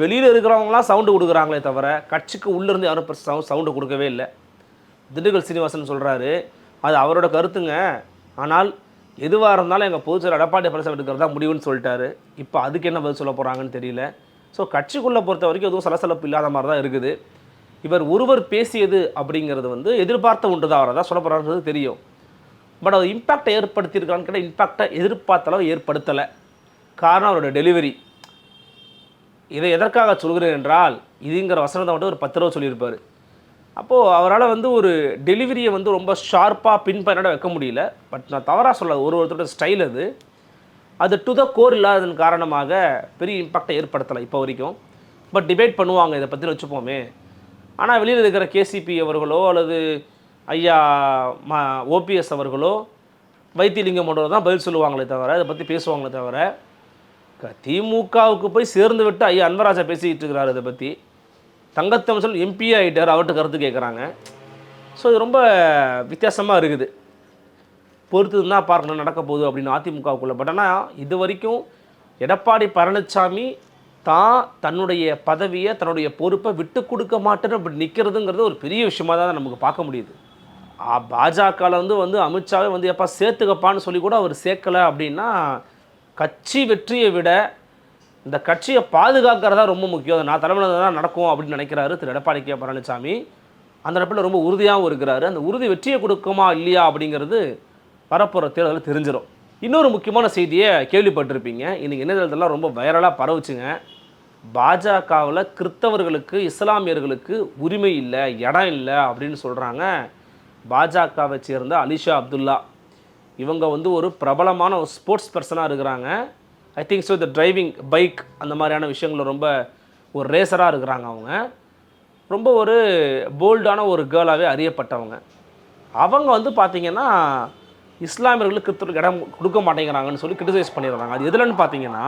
வெளியில் இருக்கிறவங்களாம் சவுண்டு கொடுக்குறாங்களே தவிர கட்சிக்கு உள்ளேருந்து யாரும் பெருசு சவுண்டு கொடுக்கவே இல்லை. திண்டுக்கல் சீனிவாசன் சொல்கிறாரு அது அவரோட கருத்துங்க. ஆனால் எதுவாக இருந்தாலும் எங்கள் பொதுச்செயலர் எடப்பாடி பழனிசாமி எடுக்கிறது தான் முடிவுன்னு சொல்லிட்டாரு. இப்போ அதுக்கு என்ன பதில் சொல்ல போகிறாங்கன்னு தெரியல. ஸோ கட்சிக்குள்ளே பொறுத்த வரைக்கும் எதுவும் சலசலப்பு இல்லாத மாதிரி தான் இருக்குது. இவர் ஒருவர் பேசியது அப்படிங்கிறது வந்து எதிர்பார்த்த ஒன்று தான் அவரை தான் சொல்ல போகிறாங்கிறது தெரியும். பட் அது இம்பேக்டை ஏற்படுத்தியிருக்கான்னு கேட்டால் இம்பேக்டை எதிர்பார்த்த அளவு ஏற்படுத்தலை. காரணம் அவரோட டெலிவரி இதை எதற்காக சொல்கிறேன் என்றால் இதுங்கிற வசனத்தை மட்டும் ஒரு பத்து ரூபா சொல்லியிருப்பார். அப்போது அவரால் வந்து ஒரு டெலிவரியை வந்து ரொம்ப ஷார்ப்பாக பின் பண்ண வைக்க முடியல. பட் நான் தவறாக சொல்ல ஒரு ஒருத்தரோட ஸ்டைல் அது. அது டு த கோர் இல்லாததன் காரணமாக பெரிய இம்பாக்டை ஏற்படுத்தலை இப்போ வரைக்கும். பட் டிபேட் பண்ணுவாங்க இதை பற்றி வச்சுப்போமே. ஆனால் வெளியில் இருக்கிற கேசிபி அவர்களோ அல்லது ஐயா ம ஓபிஎஸ் அவர்களோ வைத்தியலிங்கம் போன்றவர் தான் பதில் சொல்லுவாங்களே தவிர இதை பற்றி பேசுவாங்களே தவிர திமுகவுக்கு போய் சேர்ந்து விட்டு ஐயா அன்பராஜா பேசிக்கிட்டு இருக்கிறார் இதை பற்றி தங்கத்தமிழ் எம்பி ஆகிட்டார் அவர்கிட்ட கருத்து கேட்குறாங்க ஸோ இது ரொம்ப வித்தியாசமாக இருக்குது. பொறுத்து தான் பார்க்கணும் நடக்க போகுது அப்படின்னு அதிமுகவுக்குள்ள. பட் ஆனால் இது வரைக்கும் எடப்பாடி பழனிசாமி தான் தன்னுடைய பதவியை தன்னுடைய பொறுப்பை விட்டு கொடுக்க மாட்டேன்னு அப்படி நிற்கிறதுங்கிறது ஒரு பெரிய விஷயமா தான் நமக்கு பார்க்க முடியுது. பாஜகவில் வந்து வந்து அமித்ஷாவே வந்து எப்பா சேர்த்துக்கப்பான்னு சொல்லி கூட அவர் சேர்க்கலை அப்படின்னா கட்சி வெற்றியை விட இந்த கட்சியை பாதுகாக்கிறதா ரொம்ப முக்கியம். நான் தலைமையில் தான் நடக்கும் அப்படின்னு நினைக்கிறாரு திரு. எடப்பாடி கே. பழனிசாமி. அந்த இடத்துல ரொம்ப உறுதியாகவும் இருக்கிறாரு. அந்த உறுதி வெற்றியை கொடுக்குமா இல்லையா அப்படிங்கிறது வரப்போகிற தேர்தலில் தெரிஞ்சிடும் இன்னொரு முக்கியமான செய்தியை கேள்விப்பட்டிருப்பீங்க. இன்னைக்கு இணையதளத்தெல்லாம் ரொம்ப வைரலாக பரவுச்சுங்க. பாஜகவில் கிறித்தவர்களுக்கு இஸ்லாமியர்களுக்கு உரிமை இல்லை இடம் இல்லை அப்படின்னு சொல்கிறாங்க பாஜகவை சேர்ந்த அலிஷா அப்துல்லா. இவங்க வந்து ஒரு பிரபலமான ஒரு ஸ்போர்ட்ஸ் பர்சனாக இருக்கிறாங்க. ஐ திங்க் ஸோ இந்த டிரைவிங் பைக் அந்த மாதிரியான விஷயங்களில் ரொம்ப ஒரு ரேசராக இருக்கிறாங்க அவங்க. ரொம்ப ஒரு போல்டான ஒரு கேர்ளாகவே அறியப்பட்டவங்க. அவங்க வந்து பார்த்திங்கன்னா இஸ்லாமியர்களுக்கு கிறிஸ்தவர்களுக்கு இடம் கொடுக்க மாட்டேங்கிறாங்கன்னு சொல்லி கிரிட்டிசைஸ் பண்ணிடுறாங்க. அது எதுலன்னு பார்த்தீங்கன்னா